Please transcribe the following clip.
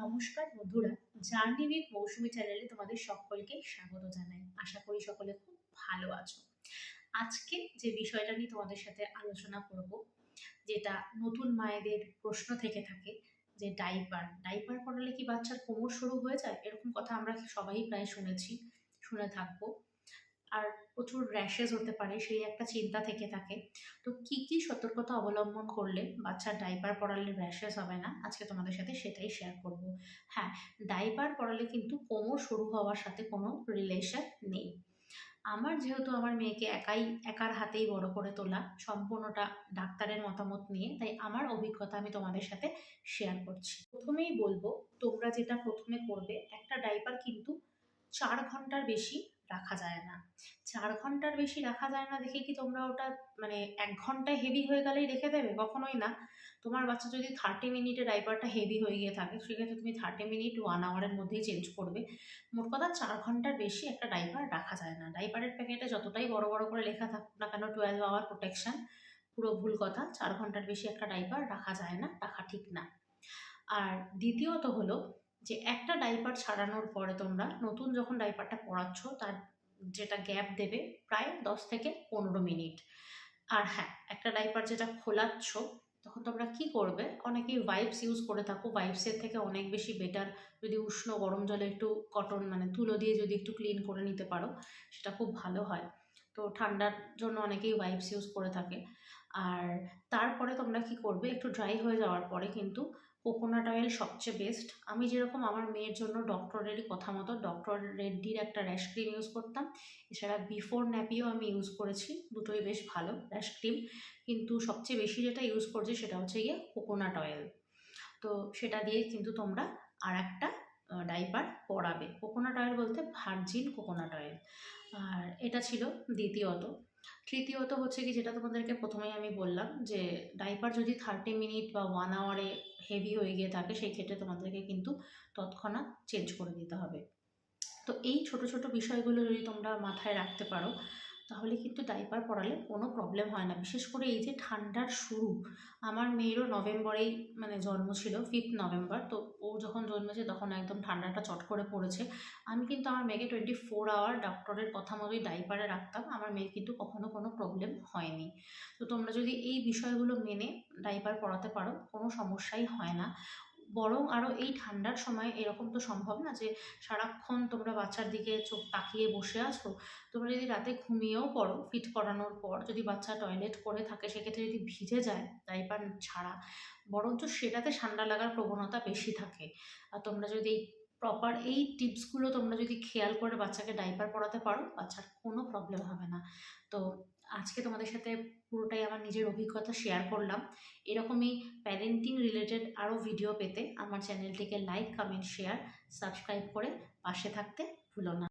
নমস্কার বন্ধুরা journey with মৌসুমি চ্যানেলে তোমাদের সকলকে স্বাগত জানাই। আশা করি সকলে খুব ভালো আছো। আজকে যে বিষয়টা নিয়ে তোমাদের সাথে আলোচনা করব, যেটা নতুন মায়েদের প্রশ্ন থেকে থাকে, যে ডাইপার ডাইপার পড়ালে কি বাচ্চার কোমর শুরু হয়ে যায়? এরকম কথা আমরা সবাই প্রায় শুনেছি, শুনে থাকব। আর প্রচুর র্যাশেস হতে পারে, সেই একটা চিন্তা থেকে থাকে। তো কি কি সতর্কতা অবলম্বন করলে বাচ্চার ডাইপার পরালে র্যাশেস হবে না? আজকে তোমাদের সাথে সেটাই শেয়ার করব। হ্যাঁ ডাইপার পরালে কিন্তু কোমর শুরু হওয়ার সাথে কোনো রিলেশন নেই। আমার যেহেতু আমার মেয়েকে একাই, একার হাতেই বড় করে তোলা, সম্পূর্ণটা ডাক্তারের মতামত নিয়ে, তাই আমার অভিজ্ঞতা আমি তোমাদের সাথে শেয়ার করছি। প্রথমেই বলব, তোমরা যেটা প্রথমে করবে, একটা ডাইপার কিন্তু চার ঘণ্টার বেশি রাখা যায় না। চার ঘণ্টার বেশি রাখা যায় না দেখে কি তোমরা ওটা মানে এক ঘন্টায় হেভি হয়ে গেলেই রেখে দেবে? কখনোই না। তোমার বাচ্চা যদি থার্টি মিনিটে ডাইপারটা হেভি হয়ে গিয়ে থাকে, সেক্ষেত্রে তুমি থার্টি মিনিট ওয়ান আওয়ারের মধ্যেই চেঞ্জ করবে। মোট কথা চার ঘণ্টার বেশি একটা ডাইপার রাখা যায় না। ডাইপারের প্যাকেটে যতটাই বড় বড় করে লেখা থাকুক না কেন টুয়েলভ আওয়ার প্রোটেকশন পুরো ভুল কথা, চার ঘণ্টার বেশি একটা ডাইপার রাখা যায় না, রাখা ঠিক না। আর দ্বিতীয়ত হলো যে একটা ডাইপার ছাড়ানোর পরে তোমরা নতুন যখন ডাইপারটা পড়াচ্ছ তার যেটা গ্যাপ দেবে প্রায় দশ থেকে পনেরো মিনিট। আর হ্যাঁ একটা ডাইপার যেটা খোলাচ্ছ, তখন তোমরা কি করবে? অনেকেই ওয়াইপস ইউজ করে থাকো। ওয়াইপসের থেকে অনেক বেশি বেটার যদি উষ্ণ গরম জলে একটু কটন মানে তুলো দিয়ে যদি একটু ক্লিন করে নিতে পারো, সেটা খুব ভালো হয়। তো ঠান্ডার জন্য অনেকেই ওয়াইপস ইউজ করে থাকে। আর তারপরে তোমরা কি করবে, একটু ড্রাই হয়ে যাওয়ার পরে কিন্তু কোকোনাট অয়েল সবচেয়ে বেস্ট আমি যেরকম আমার মেয়ের জন্য ডক্টরেরই কথা মতো ডক্টর রেড্ডির একটা র্যাশ ক্রিম ইউজ করতাম। এছাড়া বিফোর ন্যাপিও আমি ইউজ করেছি, দুটোই বেশ ভালো র্যাশ ক্রিম কিন্তু সবচেয়ে বেশি যেটা ইউজ করছি সেটা হচ্ছে গিয়ে কোকোনাট অয়েল তো সেটা দিয়ে কিন্তু তোমরা আর একটা ডাইপার পরাবে কোকোনাট অয়েল বলতে ভার্জিন কোকোনাট অয়েল আর এটা ছিল দ্বিতীয়ত। তৃতীয়ত হচ্ছে কি, যেটা তোমাদেরকে প্রথমেই আমি বললাম যে ডাইপার যদি থার্টি মিনিট বা ওয়ান আওয়ারে হেভি হয়ে গিয়ে থাকে, সেই ক্ষেত্রে তোমাদেরকে কিন্তু তৎক্ষণাৎ চেঞ্জ করে দিতে হবে। তো এই ছোট ছোট বিষয়গুলো যদি তোমরা মাথায় রাখতে পারো তাহলে কিন্তু ডাইপার পরালে কোনো প্রবলেম হয় না। বিশেষ করে এই যে ঠান্ডার শুরু, আমার মেয়েরও নভেম্বরেই মানে জন্ম ছিল ফিফথ নভেম্বর, তো ও যখন জন্মেছে তখন একদম ঠান্ডাটা চট করে পড়েছে। আমি কিন্তু আমার মেয়েকে টোয়েন্টি ফোর আওয়ার ডক্টরের কথা মতোই ডাইপারে রাখতাম, আমার মেয়ের কিন্তু কখনো কোনো প্রবলেম হয়নি। তো তোমরা যদি এই বিষয়গুলো মেনে ডাইপার পরাতে পারো, কোনো সমস্যাই হয় না। বরং আরও এই ঠান্ডার সময় এরকম তো সম্ভব না যে সারাক্ষণ তোমরা বাচ্চার দিকে চোখ তাকিয়ে বসে আছো। তোমরা যদি রাতে ঘুমিয়েও পড়ো, ফিট করানোর পর যদি বাচ্চা টয়লেট করে থাকে, সেক্ষেত্রে যদি ভিজে যায় ডাইপার ছাড়া, বরঞ্চ সেটাতে ঠান্ডা লাগার প্রবণতা বেশি থাকে। আর তোমরা যদি প্রপার এই টিপসগুলো তোমরা যদি খেয়াল করে বাচ্চাকে ডাইপার পরাতে পারো, বাচ্চার কোনো প্রবলেম হবে না। তো আজকে তোমাদের সাথে পুরোটাই আমার নিজের অভিজ্ঞতা শেয়ার করলাম। এরকমই প্যারেন্টিং রিলেটেড আরও ভিডিও পেতে আমার চ্যানেলটিকে লাইক কমেন্ট শেয়ার সাবস্ক্রাইব করে পাশে থাকতে ভুলো না।